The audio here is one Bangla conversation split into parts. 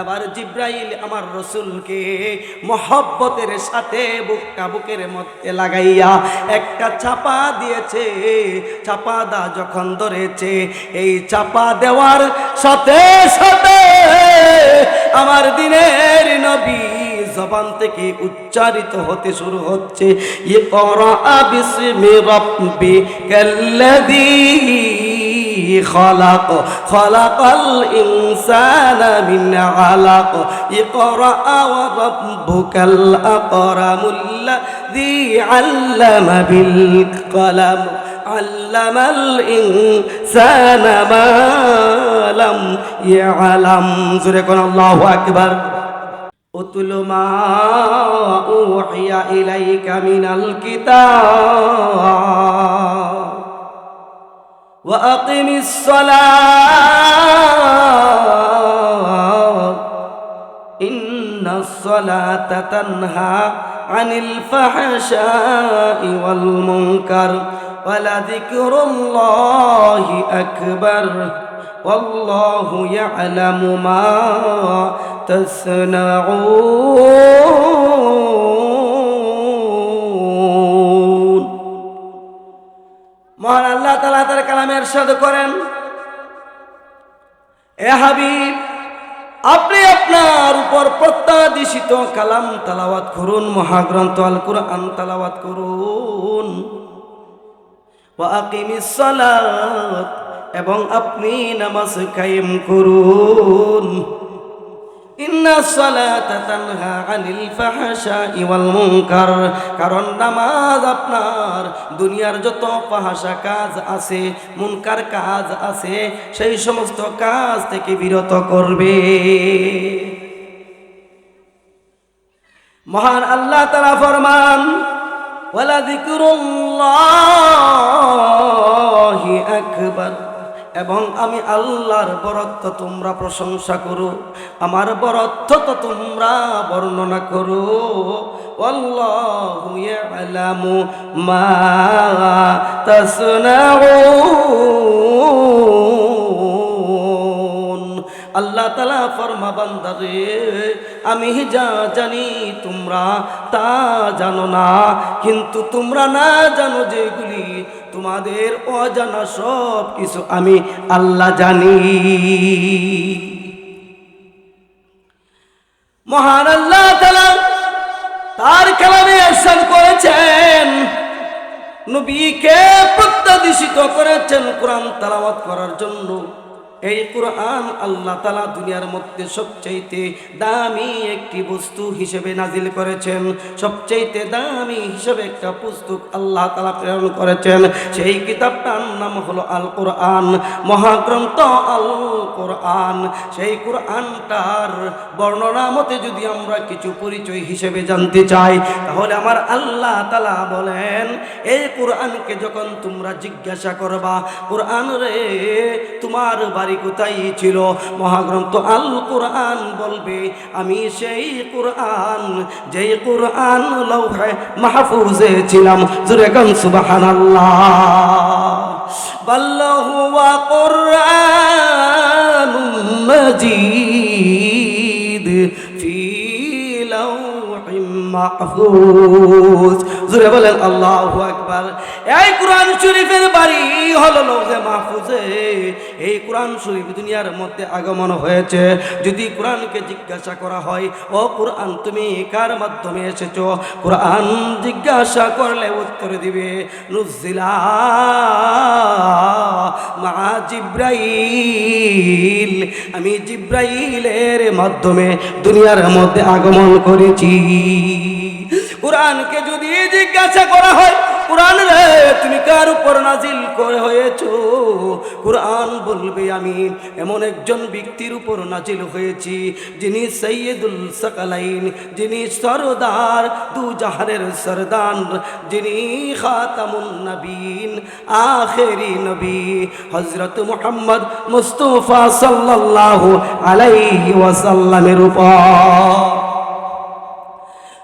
এবার জিব্রাইল আমার রসুলকে মহব্বতের সাথে বুক্কা বুকের মধ্যে লাগাইয়া একটা চাপা দিয়েছে। চাপা দা যখন ধরেছে, এই চাপা দেওয়ার সাথে সাথে আমার দিনের নবী জবান থেকে উচ্চারিত হতে শুরু হচ্ছে। ইকরা বিসমি রাব্বিকাল্লাযী خلق خلق الإنسان من علق اقرأ وربك الأكرم الذي علم بالقلم علم الإنسان ما لم يعلم سورة الله أكبر اتل ما أوحي إليك من الكتاب وأقم الصلاة. إن الصلاة تنهى عن الفحشاء والمنكر ولذكر الله أكبر. والله يعلم ما تصنعون. কালামে এরশাদ করেন। এ হাবিব, আপনি আপনার উপর প্রত্যাদিশিত কালাম তালাওয়াত করুন, মহাগ্রন্থ আল কুরআন তালাওয়াত করুন। এবং আপনি নামাজ কায়েম করুন। কারণ নামাজ আপনার দুনিয়ার যত ফাহাশা কাজ আছে, মুনকার কাজ আছে, সেই সমস্ত কাজ থেকে বিরত করবে। মহান আল্লাহ তাআলা ফরমান, ওয়ালা যিকরুল্লাহি আকবার। এবং আমি আল্লাহর বরত্ব তোমরা প্রশংসা করো, আমার বরত্ব তো তোমরা বর্ণনা করো। ইয়ালামু মা তাসনাউন। আল্লাহ তালা ফরমা বান্দারে আমি যা জানি তোমরা তা জানো না। কিন্তু তোমরা না জানো যেগুলি, তোমাদের অজানা সব কিছু আমি আল্লাহ জানি। মহান আল্লাহ তালা তার কালামে আসান করেছেন, নবীকে প্রত্যাদিশিত করেছেন কোরআন তালাওয়াত করার জন্য। এই কোরআন আল্লাহ তালা দুনিয়ার মধ্যে সবচাইতে দামি একটি বস্তু হিসেবে নাজিল করেছেন। সবচাইতে দামি হিসেবে একটা পুস্তক আল্লাহ তালা প্রেরণ করেছেন। সেই কিতাবটার নাম হলো আল কোরআন মহাগ্রন্থ আল কোরআন সেই কোরআনটার বর্ণনা মতে যদি আমরা কিছু পরিচয় হিসেবে জানতে চাই, তাহলে আমার আল্লাহ তালা বলেন, এই কোরআনকে যখন তোমরা জিজ্ঞাসা করবা, কোরআন রে, তোমার বাড়ি কোথায় ছিল? মহাগ্রন্থ আল কোরআন বলবে, আমি সেই কোরআন যে কোরআন লৌহে মাহফুজে ছিলাম। জুরে সুবাহান আল্লাহ কোরআন মাহফুজ। জুরে বলেন, আল্লাহু আকবার। এই কোরআন শরীফের বাড়ি হলো লৌহে মাহফুজে। এই কোরআন শরীফ দুনিয়ার মধ্যে আগমন হয়েছে। যদি কোরআনকে জিজ্ঞাসা করা হয়, ও কোরআন, তুমি কার মাধ্যমে এসেছ? কোরআন জিজ্ঞাসা করলে উত্তর দিবে নুজিলা মা জিব্রাইল আমি জিব্রাইলের মাধ্যমে দুনিয়ার মধ্যে আগমন করেছি। কোরআনকে যদি জিজ্ঞাসা করা হয় কোরআন রে, তুমি কার উপর নাজিল করে কোরআন বলবে আমি এমন একজন ব্যক্তির উপর নাজিল হয়েছি, যিনি সৈয়দুল সকালাইন, যিনি সরদার দু সরদান যিনি খাতামুন নবীন, আখেরি নবী হজরত মুহাম্মদ মুস্তফা সাল্লাল্লাহু আলাইহি ওয়াসাল্লামের উপর।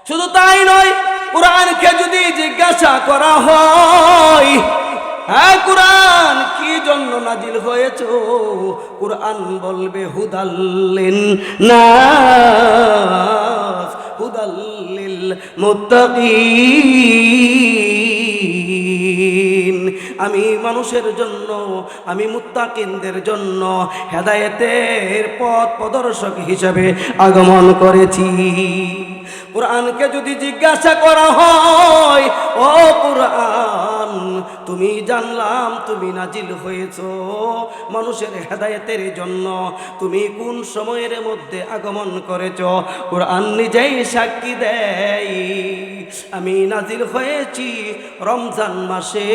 শুধু তাই নয় কোরআনকে যদি জিজ্ঞাসা করা হয় হ্যাঁ কোরআন, কি জন্য নাজিল হয়েছ? কোরআন বলবে হুদাল্লিন না হুদাল্লিল আমি মানুষের জন্য, আমি মুত্তাকিনদের জন্য হেদায়েতের পথ প্রদর্শক হিসাবে আগমন করেছি। কোরআনকে যদি জিজ্ঞাসা করা হয় ও কোরআন তুমি জানলাম তুমি নাজিল হয়েছ মানুষের হেদায়েতের জন্য তুমি কোন সময়ের মধ্যে আগমন করেছ কোরআন নিজেই সাক্ষী দেয় আমি নাজিল হয়েছি রমজান মাসে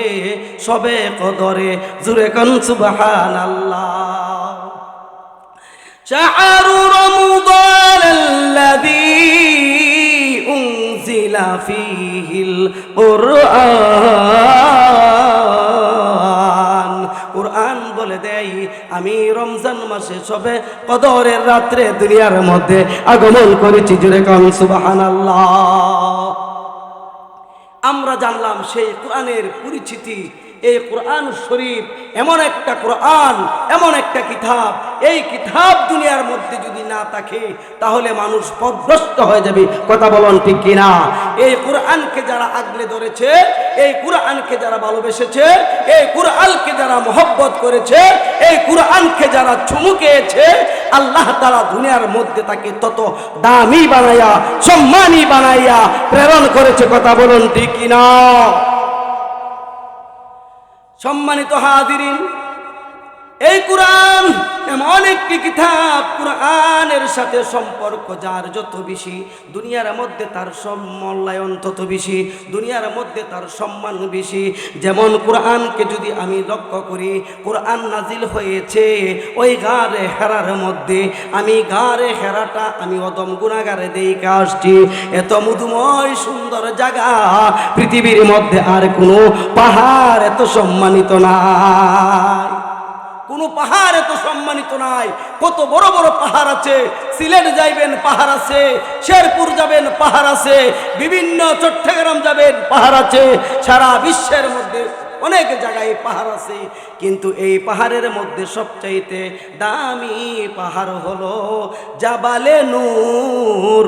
সবে কদরে জুরে কন সুবাহান আল্লাহ شهر رمضان الذي উনজিলা ফিহিল কোরআন। বলে দেই, আমি রমজান মাসে সবে কদরের রাত্রে দুনিয়ার মধ্যে আগমন করেছি জুড়ে কম সুবহানাল্লাহ। আমরা জানলাম সেই কোরআনের পরিচিতি এই কোরআন শরীফ এমন একটা কোরআন, এমন একটা কিতাব। এই কিতাব দুনিয়ার মধ্যে যদি না থাকে, তাহলে মানুষ পদভ্রষ্ট হয়ে যাবে। কথা বলুন ঠিক কিনা? এই কোরআনকে যারা আগলে ধরেছে, এই কোরআনকে যারা ভালোবেসেছে, এই কোরআনকে যারা মহব্বত করেছে, এই কোরআনকে যারা চুমুকেছে আল্লাহ তারা দুনিয়ার মধ্যে তাকে তত দামি বানাইয়া সম্মানী বানাইয়া প্রেরণ করেছে। কথা বলুন ঠিক কিনা? সম্মানিত হাদিরিন এই কোরআন এমন একটি কিতাব কোরআনের সাথে সম্পর্ক, যার যত বেশি, দুনিয়ার মধ্যে তার সম্মূল্যায়ন তত বেশি, দুনিয়ার মধ্যে তার সম্মান বেশি। যেমন কোরআনকে যদি আমি লক্ষ্য করি, কোরআন নাজিল হয়েছে ওই গারে হেরার মধ্যে। আমি গারে হেরাটা আমি অদম গুণাগারে দেখে আসছি এত মধুময় সুন্দর জায়গা, পৃথিবীর মধ্যে আর কোনো পাহাড় এত সম্মানিত নাই। কোনো পাহাড় এত সম্মানিত নাই। কত বড় বড় পাহাড় আছে। সিলেট যাইবেন, পাহাড় আছে। শেরপুর যাবেন, পাহাড় আছে। বিভিন্ন চট্টগ্রাম যাবেন, পাহাড় আছে। সারা বিশ্বের মধ্যে অনেক জায়গায় পাহাড় আছে, কিন্তু এই পাহাড়ের মধ্যে সবচাইতে দামি পাহাড় হলো জাবালে নূর।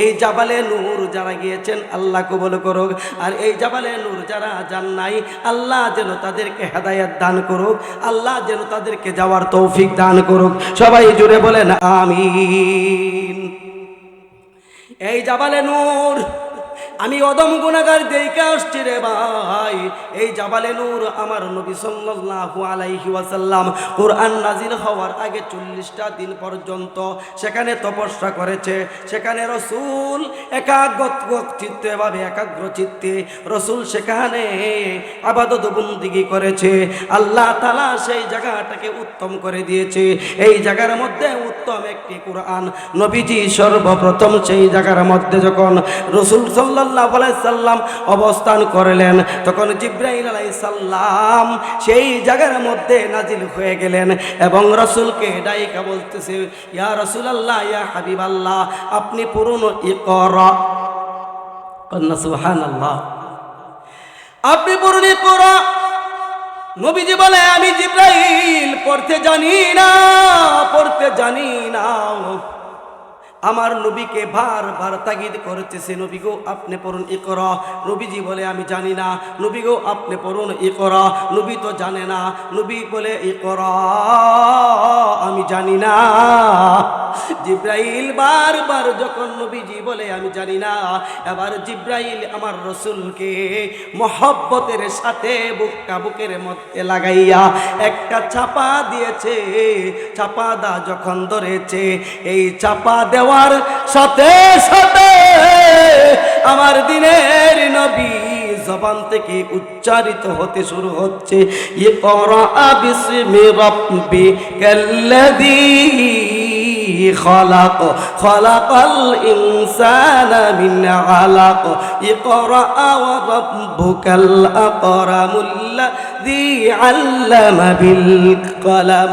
এই জাবালে নূর যারা গিয়েছেন, আল্লাহ কবল করুক। আর এই জাবালে নূর যারা যান নাই, আল্লাহ যেন তাদেরকে হেদায়াত দান করুক, আল্লাহ যেন তাদেরকে যাওয়ার তৌফিক দান করুক। সবাই জুড়ে বলেন, আমিন। এই জাবালে নূর আমি অদম গুণাগার দেখে আসছি রে ভাই। এই জাবালে নূর আমার নবী সাল্লাল্লাহু আলাইহি ওয়াসাল্লাম কোরআন নাজিল হওয়ার আগে চল্লিশটা দিন পর্যন্ত সেখানে তপস্যা করেছে। সেখানে রসুল একাগ্র চিত্তে, এভাবে একাগ্র চিত্তে রসুল সেখানে আবাদত বন্দিগি করেছে। আল্লাহ তালা সেই জায়গাটাকে উত্তম করে দিয়েছে। এই জায়গার মধ্যে উত্তম একটি কোরআন। নবীজি সর্বপ্রথম সেই জায়গার মধ্যে যখন রসুল সাল্লাহ সাল্লাম অবস্থান করলেন। তখন জিব্রাহিল আলাই সাল্লাম সেই জায়গার মধ্যে নাজিল হয়ে গেলেন এবং রসুলকে ডাইকা বলতেছে, ইয়া রসুল আল্লাহ ইয়া হাবিব আল্লাহ আপনি পুরনো ই কর কন্যা সুহান আল্লাহ আপনি পুরনো ই কর নবীজি বলে, আমি জিব্রাইল, পড়তে জানি না, পড়তে জানি না। আমার নবীকে বারবার তাগিদ করতেছে, নবী গো, আপনি পড়ুন ই কর নবীজি বলে, আমি জানি না। নবী গো, আপনি পড়ুন ই কর নবী তো জানে না। নবী বলে ই কর আমি জানি না। জিব্রাইল বারবার যখন নবীজি বলে, আমি জানি না। এবার জিব্রাইল আমার রসুলকে মহব্বতের সাথে বুকটা বুকের মধ্যে লাগাইয়া একটা চাপা দিয়েছে। চাপা দা যখন ধরেছে, এই চাপা হওয়ার সাথে সাথে আমার দিনের নবী জবান থেকে উচ্চারিত হতে শুরু হচ্ছে। এ খলাক, খলাকাল ইনসানা মিন আলাক। ইকরা ওয়া রাব্বুকাল আকরামুল্লাযী আল্লামা বিল কলাম।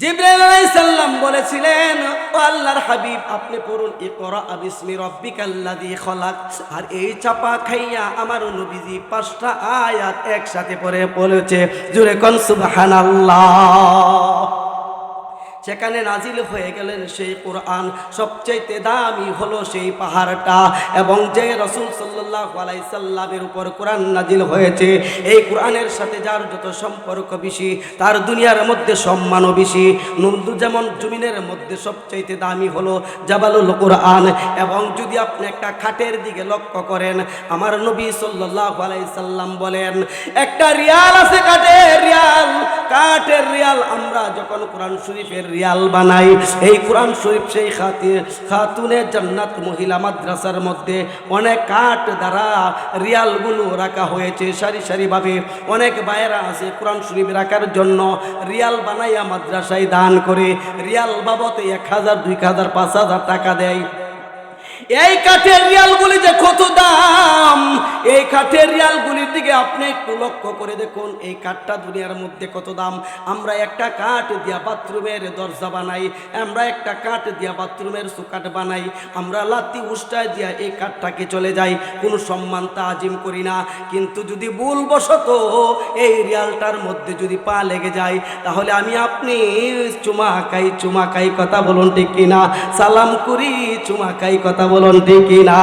জিব্রাইল আলাইহিস বলেছিলেন, ও আল্লাহর হাবিব, আপনি পড়ুন, ইকরা বিসমি রাব্বিকাল্লাযী খলাক। আর এই চাপা খাইয়া আমার নবীজি পাঁচটা আয়াত একসাথে পড়ে বলেছে, জুরে কোন সুবহানাল্লাহ। সেখানে নাজিল হয়ে গেলেন সেই কোরআন সবচাইতে দামি হলো সেই পাহাড়টা। এবং যে রসুল সাল্লাহ আলাইসাল্লামের উপর কোরআন নাজিল হয়েছে, এই কোরআনের সাথে যার যত সম্পর্ক বেশি, তার দুনিয়ার মধ্যে সম্মানও বেশি। নন্দু যেমন জমিনের মধ্যে সবচাইতে দামি হলো জাবালুল কোরআন। এবং যদি আপনি একটা খাটের দিকে লক্ষ্য করেন, আমার নবী সাল্লাহ আলাইসাল্লাম বলেন, একটা রিয়াল আছে কাঠের রিয়াল কাঠের রিয়াল। আমরা যখন কোরআন শরীফের রিয়াল বানাই। এই কোরআন শরীফ সেই খাতির খাতুনে জান্নাত মহিলা মাদ্রাসার মধ্যে অনেক কাঠ দ্বারা রিয়ালগুলো রাখা হয়েছে সারি সারিভাবে। অনেক বায়েরা আছে কোরআন শরীফ রাখার জন্য রিয়াল বানাইয়া মাদ্রাসায় দান করে। রিয়াল বাবতে এক হাজার, দুই হাজার, পাঁচ হাজার টাকা দেয়। এই কাঠের রিয়ালগুলি যে কত দাম, এই কাঠের রিয়ালগুলির দিকে আপনি একটু লক্ষ্য করে দেখুন, এই কাঠটা দুনিয়ার মধ্যে কত দাম। আমরা একটা কাঠ দিয়া বাথরুমের দরজা বানাই, আমরা একটা কাঠ দিয়া বাথরুমের সুকাট বানাই, আমরা লাত্তি উষ্টায় দিয়া এই কাঠটাকে চলে যাই, কোনো সম্মান তা আজিম করি না। কিন্তু যদি ভুলবশত এই রিয়ালটার মধ্যে যদি পা লেগে যায়, তাহলে আমি আপনি চুমাকাই চুমাকাই কথা বলুন ঠিক কিনা? সালাম করি, চুমাকাই কথা বলুন, দেখি না।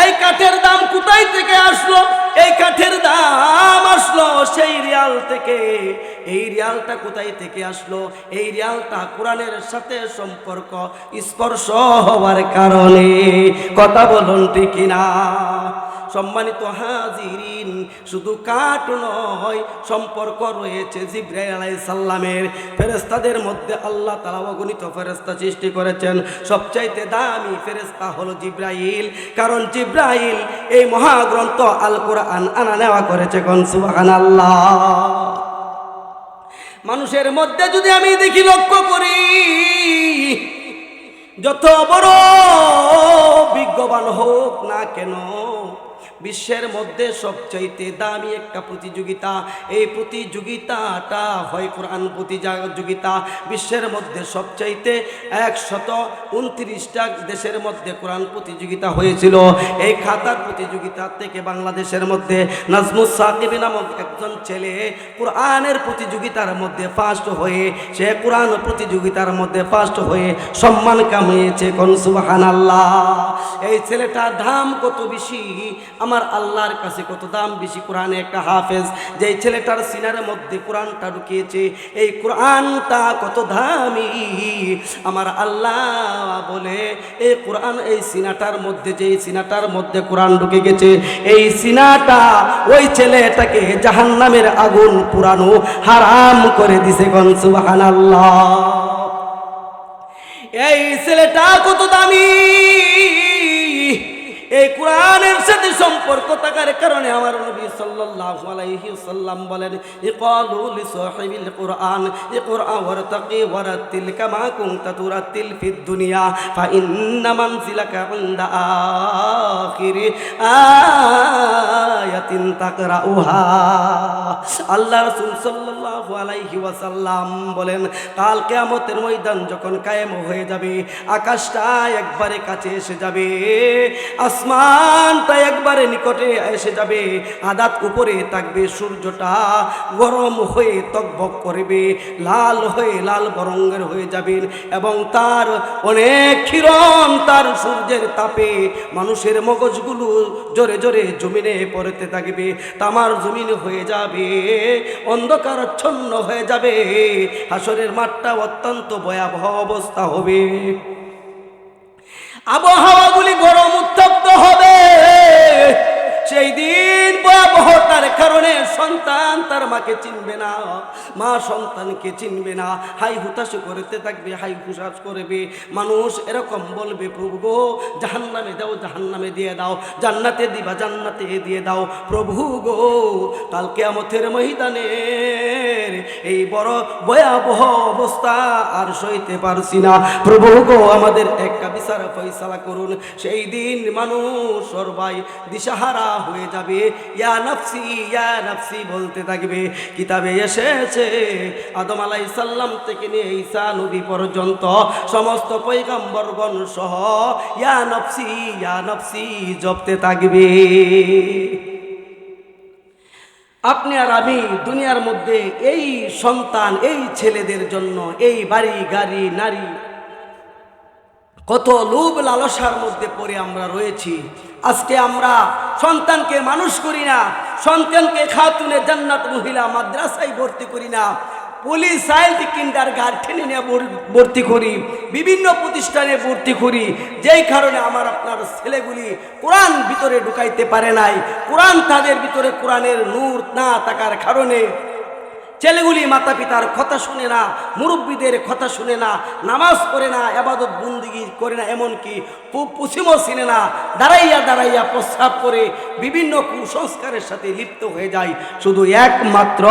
এই কাঠের দাম কোথায় থেকে আসলো? এই কাঠের দাম আসলো সেই রিয়াল থেকে। এই রিয়ালটা কোথায় থেকে আসলো? এই রিয়ালটা কোরআনের সাথে সম্পর্ক, স্পর্শ হওয়ার কারণে। কথা বলুন ঠিক কিনা সম্মানিত হাজিরিন, শুধু কাঠ নয়, সম্পর্ক রয়েছে জিব্রাইল সাল্লামের ফেরেশতাদের মধ্যে আল্লাহ তাআলা অগণিত ফেরেশতা সৃষ্টি করেছেন। সবচাইতে দামি ফেরেস্তা হলো জিব্রাইল, কারণ জিব্রাইল এই মহাগ্রন্থ আল কোরআন আনা নেওয়া করেছে কোন? সুবহানাল্লাহ। মানুষের মধ্যে যদি আমি দেখি লক্ষ্য করি, যত বড় বিজ্ঞবান হোক না কেন বিশ্বের মধ্যে সবচাইতে দামি একটা প্রতিযোগিতা। এই প্রতিযোগিতাটা হয় কোরআন প্রতিযোগিতা। বিশ্বের মধ্যে সবচাইতে একশত উনত্রিশটা দেশের মধ্যে কোরআন প্রতিযোগিতা হয়েছিল। এই খাতার প্রতিযোগিতা থেকে বাংলাদেশের মধ্যে নাজমুস সাকিব নামক একজন ছেলে কোরআনের প্রতিযোগিতার মধ্যে ফার্স্ট হয়ে, সে কোরআন প্রতিযোগিতার মধ্যে ফার্স্ট হয়ে সম্মান কামিয়েছে। কোন আল্লাহ এই ছেলেটার দাম কত বেশি? আমার আল্লাহর কাছে কত দাম বেশি? কোরআনে একটা হাফেজ যে ছেলেটার সিনার মধ্যে কোরআনটা ঢুকিয়েছে, এই কোরআনটা কত দামি? আমার আল্লাহ বলে এই কোরআন, এই সিনাটার মধ্যে যে সিনাটার মধ্যে কোরআন ঢুকে গেছে, এই সিনাটা ওই ছেলেটাকে জাহান্নামের আগুন পুরানো হারাম করে দিছে গন সুবহানাল্লাহ। এই ছেলেটা কত দামি? এই কোরআনের সাথে সম্পর্ক থাকার কারণে আমার নবী সাল্লাল্লাহু আলাইহি সাল্লাম বলেন ইকালু লিসাহিবিল কোরআন ইকরা ওয়ারতাকি ওয়ারাতিল কামা কুনতা তুরাতিল ফিদ দুনিয়া, ফা ইন্না মানজিলাকা ইনদা আখিরি আয়াতিন তাকরাউহা। আল্লাহ রাসূল সাল্লাল্লাহু ওয়াসাল্লাম বলেন, কাল কিয়ামতের ময়দান যখন কায়েম হয়ে যাবে, আকাশটা একবারে কাছে এসে যাবে, আসমানটা একবারে নিকটে এসে যাবে, আদাত উপরে থাকবে, সূর্যটা গরম হয়ে তকবক করবে, লাল হয়ে লাল বরঙ্গের হয়ে যাবেন এবং তার অনেক ক্ষীরণ তার সূর্যের তাপে মানুষের মগজগুলো জোরে জোরে জমিনে পড়তে থাকবে, তামার জমিন হয়ে যাবে অন্ধকারচ্ছন্ন হয়ে যাবে। হাসরের মাঠটা অত্যন্ত ভয়াবহ অবস্থা হবে। আবহাওয়াগুলি গরম উত্তপ্ত হবে। সেই দিন ভয়াবহতার কারণে সন্তান তার মাকে চিনবে না, মা সন্তানকে চিনবে না। হাই হুতাশ করতে থাকবে, হাই হুতাশ করবে। মানুষ এরকম বলবে, প্রভু গো দাও দিয়ে দাও। জান্নাতে দিবা, জান্নাতে দিয়ে দাও। প্রভু গো কালকে আমথের মহিদানের এই বড় ভয়াবহ অবস্থা আর সইতে পারছি না। প্রভু গো, আমাদের একটা বিচার ফয়সালা করুন। সেই দিন মানুষ সর্বাই দিশাহারা হয়ে যাবে। ইয়া নফসি ইয়া নফসি বলতে থাকবে, কিতাবে এসেছে, আদম আলাই সাল্লাম থেকে নিয়ে ঈসা নবী পর্যন্ত সমস্ত পৈগম্বরগণ সহ ইয়া নফসি ইয়া নফসি জপতে থাকবে। আপনি আর আমি দুনিয়ার মধ্যে এই সন্তান, এই ছেলেদের জন্য এই বাড়ি, গাড়ি, নারী, কত লোভ লালসার মধ্যে পড়ে আমরা রয়েছি। আজকে আমরা সন্তানকে মানুষ করি না, সন্তানকে খাতুনে জান্নাত মহিলা মাদ্রাসায় ভর্তি করি না পুলিশ চাইল্ড কিন্ডার গার্ডেনে নিয়ে ভর- ভর্তি করি, বিভিন্ন প্রতিষ্ঠানে ভর্তি করি, যেই কারণে আমার আপনার ছেলেগুলি কোরআন ভিতরে ঢুকাইতে পারে নাই, কোরআন তাদের ভিতরে কোরআনের নূর না থাকার কারণে ছেলেগুলি মাতা পিতার কথা শুনে না, মুরব্বীদের কথা শুনে না, নামাজ পড়ে না, আবাদত বন্দিগি করে না, এমনকি পু- পুছিমও চিনে না, দাঁড়াইয়া দাঁড়াইয়া প্রস্রাব করে বিভিন্ন কুসংস্কারের সাথে লিপ্ত হয়ে যায়। শুধু একমাত্র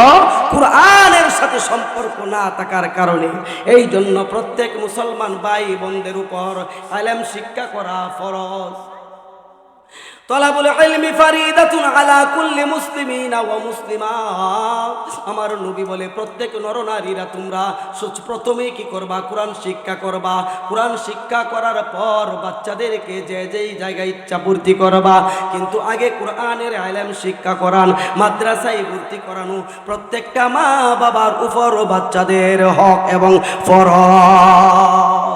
কোরআনের সাথে সম্পর্ক না থাকার কারণে। এই জন্য প্রত্যেক মুসলমান ভাই বোনদের উপর আলেম শিক্ষা করা ফরজ। তলাবুল ইলমি ফারিদাতুন আলা কুল্লি মুসলিমিনা ওয়া মুসলিমা। আমার নবী বলে, প্রত্যেক নরনারীরা তোমরা প্রথমেই কি করবা? কোরআন শিক্ষা করবা। কোরআন শিক্ষা করার পর বাচ্চাদেরকে যে যেই জায়গায় ইচ্ছা ভর্তি করবা। কিন্তু আগে কোরআনের আলেম শিক্ষা করান, মাদ্রাসায় ভর্তি করানো প্রত্যেকটা মা বাবার উপর বাচ্চাদের হক এবং ফরজ।